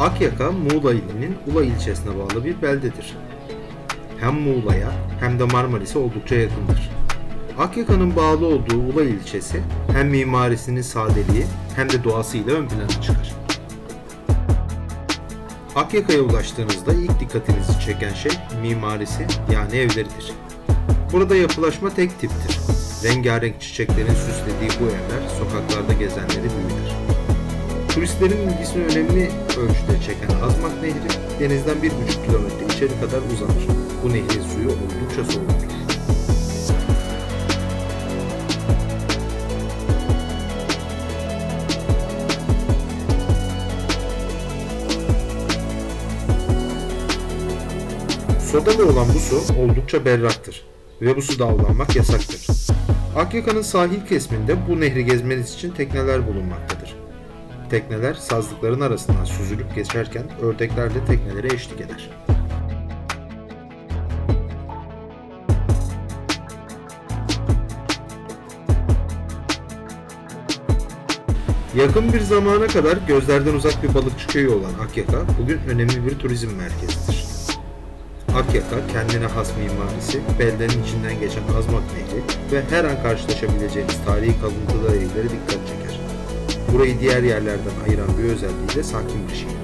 Akyaka, Muğla ilinin Ula ilçesine bağlı bir beldedir. Hem Muğla'ya hem de Marmaris'e oldukça yakındır. Akyaka'nın bağlı olduğu Ula ilçesi hem mimarisinin sadeliği hem de doğasıyla ön plana çıkar. Akyaka'ya ulaştığınızda ilk dikkatinizi çeken şey mimarisi yani evleridir. Burada yapılaşma tek tiptir. Rengarenk çiçeklerin süslediği bu evler sokaklarda gezenleri büyüler. Turistlerin ilgisini önemli ölçüde çeken Azmak Nehri denizden 1,5 kilometre içeri kadar uzanır. Bu nehrin suyu oldukça soğuktur. Sodalı olan bu su oldukça berraktır ve bu suda avlanmak yasaktır. Akyaka'nın sahil kesiminde bu nehri gezmeniz için tekneler bulunmaktadır. Tekneler sazlıkların arasından süzülüp geçerken ördekler de teknelere eşlik eder. Yakın bir zamana kadar gözlerden uzak bir balıkçı köyü olan Akyaka bugün önemli bir turizm merkezidir. Akyaka kendine has mimarisi, beldenin içinden geçen Azmak Nehri ve her an karşılaşabileceğiniz tarihi kalıntılarıyla dikkat çeker. Burayı diğer yerlerden ayıran bir özelliği de sakin bir şehir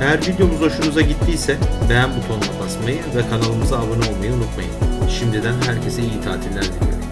Eğer videomuz hoşunuza gittiyse beğen butonuna basmayı ve kanalımıza abone olmayı unutmayın. Şimdiden herkese iyi tatiller diliyorum.